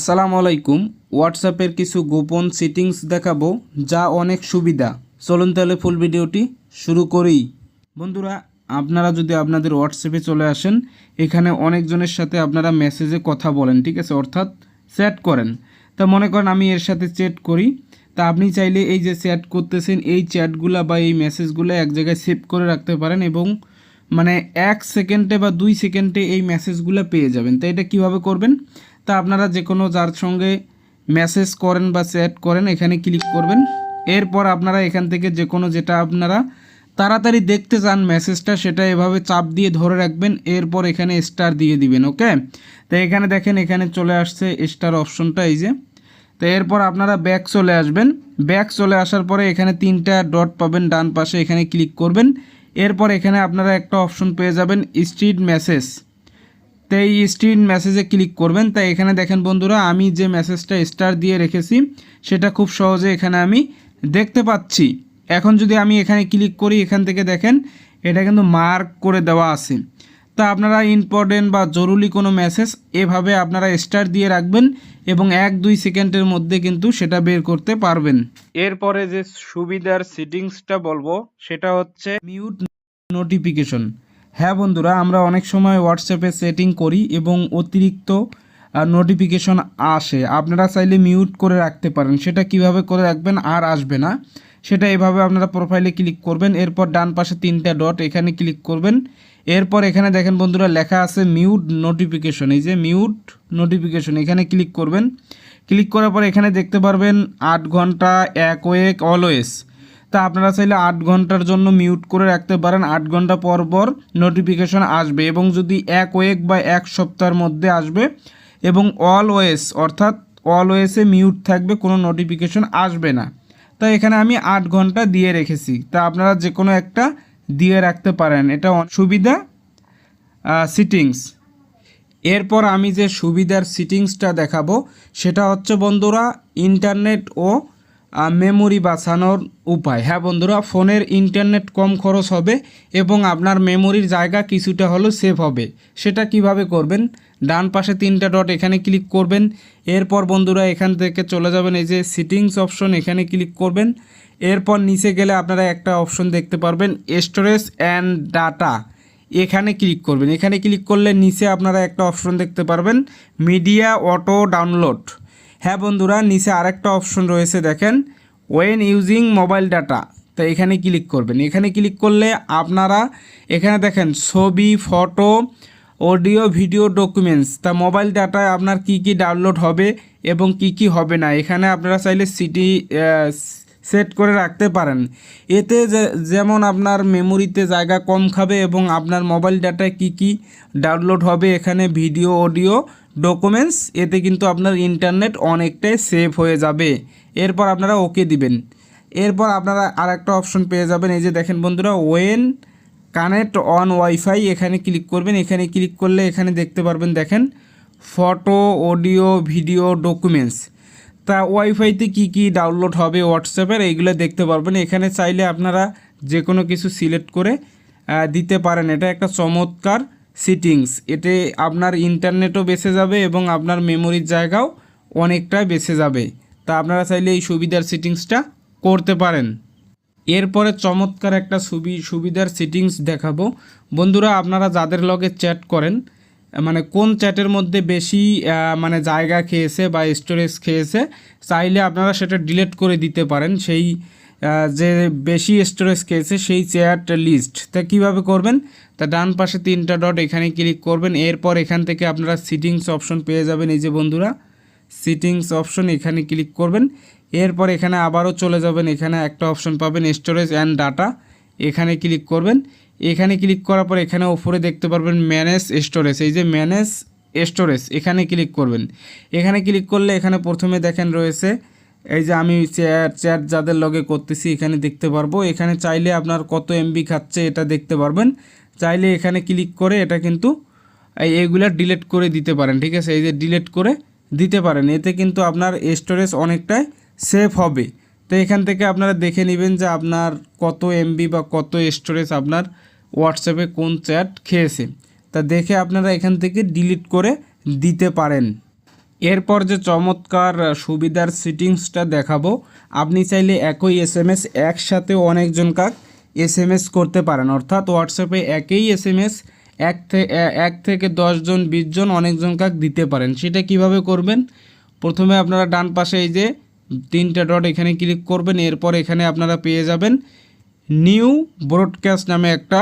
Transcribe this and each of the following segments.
আসসালামু আলাইকুম। হোয়াটসঅ্যাপের কিছু গোপন সেটিংস দেখাবো, যা অনেক সুবিধা। চলুন তাহলে ফুল ভিডিওটি শুরু করি। বন্ধুরা, আপনারা যদি আপনাদের হোয়াটসঅ্যাপে চলে আসেন, এখানে অনেকজনের সাথে আপনারা মেসেজে কথা বলেন, ঠিক আছে? অর্থাৎ চ্যাট করেন। তা মনে করেন আমি এর সাথে চ্যাট করি। তা আপনি চাইলে এই যে চ্যাট করতেছেন, এই চ্যাটগুলা বা এই মেসেজগুলো এক জায়গায় সেভ করে রাখতে পারেন এবং মানে এক সেকেন্ডে বা দুই সেকেন্ডে এই মেসেজগুলো পেয়ে যাবেন। তো এটা কীভাবে করবেন? তা আপনারা যে কোনো যার সঙ্গে মেসেজ করেন বা চ্যাট করেন, এখানে ক্লিক করবেন। এরপর আপনারা এখান থেকে যে কোনো যেটা আপনারা তাড়াতাড়ি দেখতে চান মেসেজটা সেটা এভাবে চাপ দিয়ে ধরে রাখবেন। এরপর এখানে স্টার দিয়ে দিবেন ওকে তো এখানে দেখেন, এখানে চলে আসছে স্টার অপশনটা এই যে। তো এরপর আপনারা ব্যাক চলে আসবেন। ব্যাক চলে আসার পরে এখানে তিনটা ডট পাবেন, ডান পাশে এখানে ক্লিক করবেন। এরপর এখানে আপনারা একটা অপশন পেয়ে যাবেন স্ট্রিট মেসেজ তো এই স্ট্রিট মেসেজে ক্লিক করবেন। তাই এখানে দেখেন বন্ধুরা আমি যে মেসেজটা স্টার দিয়ে রেখেছি সেটা খুব সহজে এখানে আমি দেখতে পাচ্ছি। এখন যদি আমি এখানে ক্লিক করি এখান থেকে দেখেন এটা কিন্তু মার্ক করে দেওয়া আছে। তা আপনারা ইম্পর্টেন্ট বা জরুরি কোনো মেসেজ এভাবে আপনারা স্টার দিয়ে রাখবেন এবং এক দুই সেকেন্ডের মধ্যে কিন্তু সেটা বের করতে পারবেন। এরপরে যে সুবিধার সেটিংসটা বলব সেটা হচ্ছে মিউট নোটিফিকেশন হ্যাঁ বন্ধুরা, আমরা অনেক সময় হোয়াটসঅ্যাপে সেটিং করি এবং অতিরিক্ত নোটিফিকেশন আসে। আপনারা চাইলে মিউট করে রাখতে পারেন। সেটা কীভাবে করে রাখবেন আর আসবে না, সেটা এভাবে আপনারা প্রোফাইলে ক্লিক করবেন। এরপর ডান পাশে তিনটা ডট এখানে ক্লিক করবেন। এরপর এখানে দেখেন বন্ধুরা, লেখা আছে মিউট নোটিফিকেশন এই যে মিউট নোটিফিকেশন এখানে ক্লিক করবেন। ক্লিক করার পর এখানে দেখতে পারবেন আট ঘণ্টা, এক ওয়েক অলওয়েজ তা আপনারা চাইলে আট ঘণ্টার জন্য মিউট করে রাখতে পারেন। আট ঘণ্টা পর পর নোটিফিকেশন আসবে এবং যদি এক ওয়েক বা এক সপ্তাহের মধ্যে আসবে এবং অলওয়েজ অর্থাৎ অলওয়েসে মিউট থাকবে, কোনো নোটিফিকেশন আসবে না। তা এখানে আমি আট ঘণ্টা দিয়ে রেখেছি। তা আপনারা যে কোনো একটা দিয়ে রাখতে পারেন। এটা সুবিধা সিটিংস এরপর আমি যে সুবিধার সিটিংসটা দেখাবো, সেটা হচ্ছে বন্ধুরা ইন্টারনেট ও মেমোরি বাঁচানোর উপায়। হ্যাঁ বন্ধুরা, ফোনের ইন্টারনেট কম খরচ হবে এবং আপনার মেমোরির জায়গা কিছুটা হলেও সেভ হবে। সেটা কীভাবে করবেন? ডান পাশে তিনটা ডট এখানে ক্লিক করবেন। এরপর বন্ধুরা, এখান থেকে চলে যাবেন, এই যে সিটিংস অপশন এখানে ক্লিক করবেন। এরপর নিচে গেলে আপনারা একটা অপশন দেখতে পারবেন স্টোরেজ অ্যান্ড ডাটা এখানে ক্লিক করবেন। এখানে ক্লিক করলে নিচে আপনারা একটা অপশন দেখতে পারবেন মিডিয়া অটো ডাউনলোড হ্যাঁ বন্ধুরা, নিচে আরেকটা অপশন রয়েছে, দেখেন ওয়েন ইউজিং মোবাইল ডাটা তো এখানে ক্লিক করবেন। এখানে ক্লিক করলে আপনারা, এখানে দেখেন, ছবি ফটো অডিও ভিডিও ডকুমেন্টস তা মোবাইল ডাটায় আপনার কি কি ডাউনলোড হবে এবং কি কি হবে না, এখানে আপনারা চাইলে সিটি সেট করে রাখতে পারেন। এতে যেমন আপনার মেমোরিতে জায়গা কম খাবে এবং আপনার মোবাইল ডাটায় কি কি ডাউনলোড হবে, এখানে ভিডিও অডিও ডকুমেন্টস এতে কিন্তু আপনার ইন্টারনেট অনেকটাই সেভ হয়ে যাবে। এরপর আপনারা ওকে দিবেন। এরপর আপনারা আরেকটা অপশন পেয়ে যাবেন। এই যে দেখেন বন্ধুরা ওয়েন কানেক্ট অন ওয়াইফাই এখানে ক্লিক করবেন। এখানে ক্লিক করলে এখানে দেখতে পারবেন, দেখেন ফটো অডিও ভিডিও ডকুমেন্টস তা ওয়াইফাইতে কি কি ডাউনলোড হবে হোয়াটসঅ্যাপের এইগুলো দেখতে পারবেন। এখানে চাইলে আপনারা যে কোনো কিছু সিলেক্ট করে দিতে পারেন। এটা একটা চমৎকার সিটিংস এতে আপনার ইন্টারনেটও বেঁচে যাবে এবং আপনার মেমোরির জায়গাও অনেকটা বেঁচে যাবে। তা আপনারা চাইলে এই সুবিধার সিটিংসটা করতে পারেন। এরপরে চমৎকার একটা সুবি, সুবিধার সেটিংস দেখাবো। বন্ধুরা, আপনারা যাদের লগে চ্যাট করেন মানে কোন চ্যাটের মধ্যে বেশি মানে জায়গা খেয়েছে বা স্টোরেজ খেয়েছে, চাইলে আপনারা সেটা ডিলিট করে দিতে পারেন। সেই যে বেশি স্টোরেজ খেয়েছে সেই চেয়ারটা লিস্ট তা কীভাবে করবেন? তা ডান পাশে তিনটা ডট এখানে ক্লিক করবেন। এরপর এখান থেকে আপনারা সিটিংস অপশন পেয়ে যাবেন এই যে বন্ধুরা। সিটিংস অপশন এখানে ক্লিক করবেন। এরপর এখানে আবারও চলে যাবেন। এখানে একটা অপশন পাবেন স্টোরেজ অ্যান্ড ডাটা এখানে ক্লিক করবেন। এখানে ক্লিক করার পর এখানে উপরে দেখতে পারবেন ম্যানেজ স্টোরেজ এই যে ম্যানেজ স্টোরেজ এখানে ক্লিক করবেন। এখানে ক্লিক করলে এখানে প্রথমে দেখেন রয়েছে এই যে আমি চ্যাট চ্যাট যাদের লগে করতেছি, এখানে দেখতে পারব। এখানে চাইলে আপনার কত এমবি খাচ্ছে এটা দেখতে পারবেন। চাইলে এখানে ক্লিক করে এটা কিন্তু এই এগুলা ডিলিট করে দিতে পারেন, ঠিক আছে? এই যে ডিলিট করে দিতে পারেন। এতে কিন্তু আপনার স্টোরেজ অনেকটাই সেফ হবে। তো এখান থেকে আপনারা দেখে নেবেন যে আপনার কত এমবি বা কত স্টোরেজ আপনার হোয়াটসঅ্যাপে কোন চ্যাট খেয়েছে। তা দেখে আপনারা এখান থেকে ডিলিট করে দিতে পারেন। এরপর যে চমৎকার সুবিধার সিটিংসটা দেখাবো, আপনি চাইলে একই এস এম এস একসাথে অনেকজন কাক এস এম এস করতে পারেন। অর্থাৎ হোয়াটসঅ্যাপে একই এস এম এস এক এক থেকে দশজন, বিশজন অনেকজন কাক দিতে পারেন। সেটা কীভাবে করবেন? প্রথমে আপনারা ডান পাশে এই যে তিনটা ডট এখানে ক্লিক করবেন। এরপর এখানে আপনারা পেয়ে যাবেন নিউ ব্রডকাস্ট নামে একটা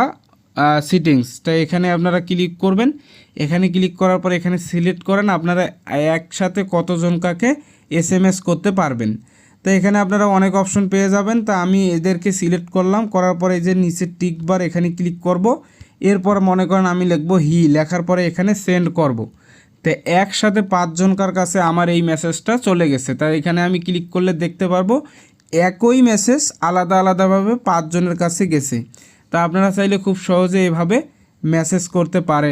সিটিংস তো এখানে আপনারা ক্লিক করবেন। এখানে ক্লিক করার পর এখানে সিলেক্ট করেন। আপনারা একসাথে কতজন কাকে এস করতে পারবেন। তো এখানে আপনারা অনেক অপশন পেয়ে যাবেন। তা আমি এদেরকে সিলেক্ট করলাম। করার পরে এই যে নিচের টিক বার এখানে ক্লিক করব। এরপর মনে করেন আমি লিখব হি লেখার পরে এখানে সেন্ড করব। তো একসাথে পাঁচজনকার কাছে আমার এই মেসেজটা চলে গেছে। তাই এখানে আমি ক্লিক করলে দেখতে পারব, একই মেসেজ আলাদা আলাদাভাবে পাঁচজনের কাছে গেছে। তা আপনারা চাইলে খুব সহজে এভাবে মেসেজ করতে পারেন।